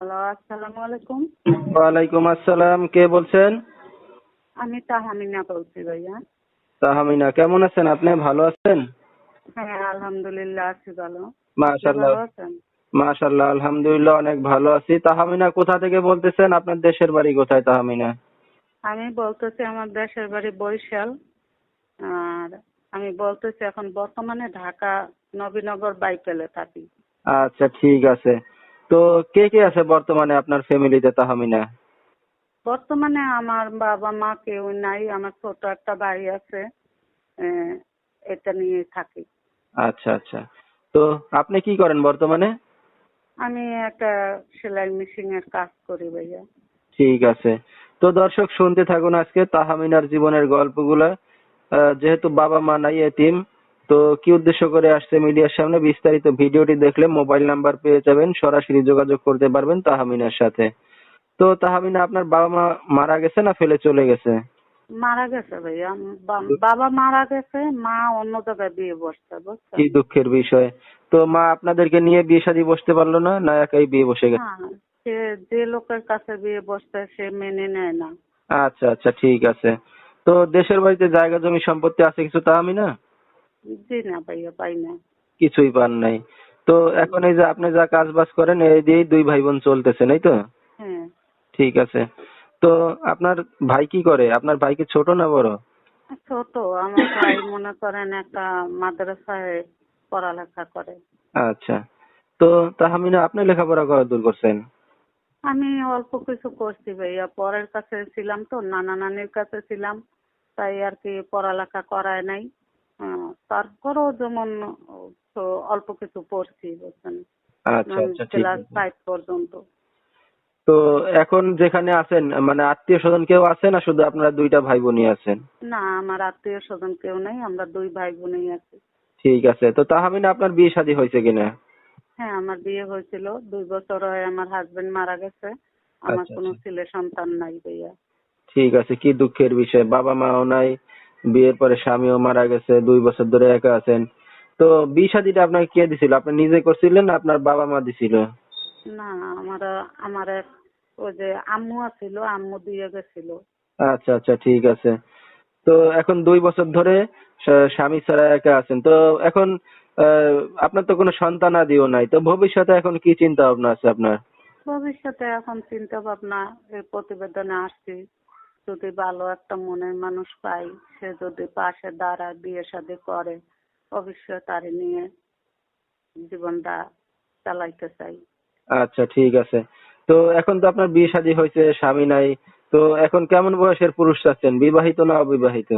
Hello আসসালামু আলাইকুম। ওয়ালাইকুম আসসালাম কে বলছেন? আমি তাহামিনা বলছি ভাইয়া। তাহামিনা কেমন আছেন? আপনি ভালো আছেন? হ্যাঁ আলহামদুলিল্লাহ আছি ভালো। আছেন? মাশাল্লাহ আলহামদুলিল্লাহ অনেক ভালো আছি। তাহামিনা কোথা থেকে বলতেছেন? আপনার দেশের বাড়ি কোথায় তাহামিনা? আমি বলতেছি আমার দেশের বাড়ি বরিশাল। আর আমি বলতেছি এখন বর্তমানে ঢাকা নবীনগর বাইকেলে থাকি। আচ্ছা ঠিক আছে। তো কে কে আছে বর্তমানে আপনার ফ্যামিলিতে তাহামিনা? বর্তমানে আমার বাবা মা কেউ নাই আমার ছোট একটা ভাই আছে এটা নিয়ে থাকি। আচ্ছা আচ্ছা। তো আপনি কি করেন বর্তমানে? আমি একটা সেলাই মেশিন এর কাজ করি ভাইয়া। ঠিক আছে। তো দর্শক শুনতে থাকুন আজকে তাহামিনার জীবনের গল্পগুলা। যেহেতু বাবা মা নাই এতিম তো কি উদ্দেশ্য করে আসছে মিডিয়ার সামনে বিস্তারিত ভিডিওটি দেখলে মোবাইল নাম্বার পেয়ে যাবেন সরাসরি যোগাযোগ করতে পারবেন তাহামিনার সাথে। তো তাহামিনা আপনার বাবা মা মারা গেছে না ফেলে চলে গেছে? মারা গেছে ভাইয়া। বাবা মারা গেছে মা অন্য জায়গায় বিয়ে বসছে বুঝছেন? কি দুঃখের বিষয়। তো মা আপনাদেরকে নিয়ে বিয়ে শাদী বসতে পারল না? না একাই বিয়ে বসে গেছে? সে যে লোকের কাছে বিয়ে বসছে সে মেনে নেয় না। আচ্ছা আচ্ছা ঠিক আছে। তো দেশের বাড়িতে জায়গা জমি সম্পত্তি আছে কিছু তাহামিনা? জি না ভাইয়া পাই না। কিছুই পান নাই। তো এখন এই যে আপনি যা কাজ বাজ করেন এই দিয়েই দুই ভাই বোন চলতেছে নাই তো? হ্যাঁ। ঠিক আছে। তো আপনার ভাই কি করে? আপনার ভাই কি ছোট না বড়? ছোট। আমার ভাই মনে করেন একটা মাদ্রাসায় পড়ালেখা করে। আচ্ছা। তো তাহামিনা আপনি লেখাপড়া করা দূর করছেন? আমি অল্প কিছু করছি ভাইয়া। পরের কাছে ছিলাম তো নানা নানির কাছে ছিলাম। তাই আর কি পড়ালেখা করায় নাই। আহ, তারপরেও যেমন অল্প কিছু পড়ছি বুঝছেন। আচ্ছা আচ্ছা ঠিক ক্লাস ফাইভ পর্যন্ত। তো এখন যেখানে আছেন মানে আত্মীয় স্বজন কেউ আছে না শুধু আপনারা দুইটা ভাই বোনই আছেন? না আমার আত্মীয় স্বজন কেউ নেই আমরা দুই ভাই বোনই আছি। ঠিক আছে তো তাহামিনা আপনার বিয়ে শাদী হয়েছে কিনা? হ্যাঁ আমার বিয়ে হয়েছিল দুই বছর হয় আমার হাজবেন্ড মারা গেছে। আমার আচ্ছা, কোনো। ছেলে সন্তান নাই ভাইয়া। ঠিক আছে কি দুঃখের বিষয় বাবা মাও নাই বিয়ের পরে স্বামীও মারা গেছে দুই বছর ধরে একা আছেন। তো বিয়ে শাদীটা আপনাকে কে দিছিল? আপনি নিজে করছিলেন না আপনার বাবা মা দিছিল? না আমার আমার ওই যে আম্মু আছিল আম্মু দিয়ে গেছিল। আচ্ছা আচ্ছা ঠিক আছে। তো এখন দুই বছর ধরে স্বামী ছাড়া একা আছেন। তো এখন আপনার তো কোনো সন্তান আদিও নাই। তো ভবিষ্যতে এখন কি চিন্তা ভাবনা আছে আপনার? ভবিষ্যতে এখন চিন্তা ভাবনা প্রতিবেদনে আসছি। যদি ভালো একটা মনের মানুষ পাই সে যদি পাশে দাঁড়ায় বিয়ে শাদী করে অবশ্যই তারে নিয়ে জীবনটা চালাইতে চাই। আচ্ছা ঠিক আছে। তো এখন তো আপনার বিয়ে শাদী হয়েছে স্বামী নাই। তো এখন কেমন বয়সের পুরুষ চাচ্ছেন বিবাহিত না অবিবাহিত?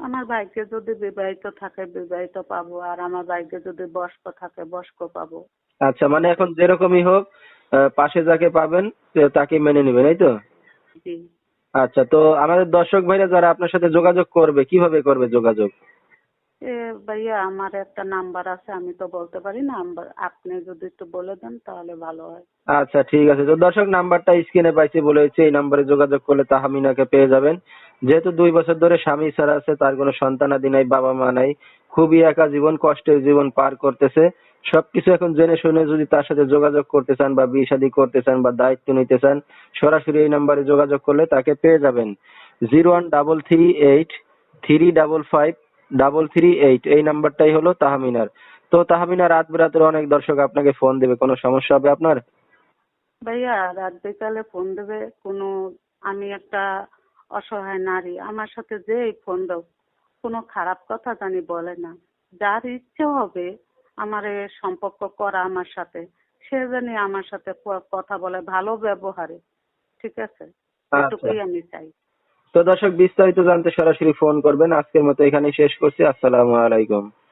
আমার ভাইকে যদি বিবাহিত থাকে বিবাহিত পাবো। আর আমার ভাইকে যদি বয়স্ক থাকে বয়স্ক পাবো। আচ্ছা মানে এখন যেরকমই হোক পাশে যাকে পাবেন তাকে মেনে নেবেন এই তো? জি। আচ্ছা তো আমাদের দর্শক ভাইরা যারা আপনার সাথে যোগাযোগ করবে কীভাবে করবে যোগাযোগ? এ ভাইয়া আমার একটা নাম্বার আছে আমি তো বলতে পারি নাম্বার আপনি যদি একটু বলে দেন তাহলে ভালো হয়। আচ্ছা ঠিক আছে। তো দর্শক নাম্বারটা স্ক্রিনে পাইছি বলেছি এই নাম্বারে যোগাযোগ করলে তাহামিনাকে পেয়ে যাবেন। যেহেতু দুই বছর ধরে স্বামী ছাড়া আছে তার কোনো সন্তানাদি নাই বাবা মা নাই খুবই একা জীবন কষ্টের জীবন পার করতেছে। সবকিছু এখন জেনে শুনে যদি তার সাথে যোগাযোগ করতে চান বা বিয়ে শাদী করতে চান বা দায়িত্ব নিতে চান, সরাসরি এই নাম্বারে যোগাযোগ করলে তাকে পেয়ে যাবেন। Zero one double three eight three double five double three eight এই নাম্বারটাই হলো তাহামিনার। তো তাহামিনা রাত বেরাতের অনেক দর্শক আপনাকে ফোন দেবে, কোনো সমস্যা হবে আপনার? ভাইয়া, রাত বিকালে ফোন দেবে, কোনো আমি একটা অসহায় নারী, আমার সাথে যে ফোন দাও, কোনো খারাপ কথা জানি বলে না। যার ইচ্ছে হবে আমার এ সম্পর্ক করা আমার সাথে। সে জানি আমার সাথে কথা বলে ভালো ব্যবহারে। ঠিক আছে? আচ্ছা। এটুকুই আমি চাই। তো দর্শক বিস্তারিত জানতে সরাসরি ফোন করবেন। আজকের মতো এখানেই শেষ করছি। আসসালামু আলাইকুম।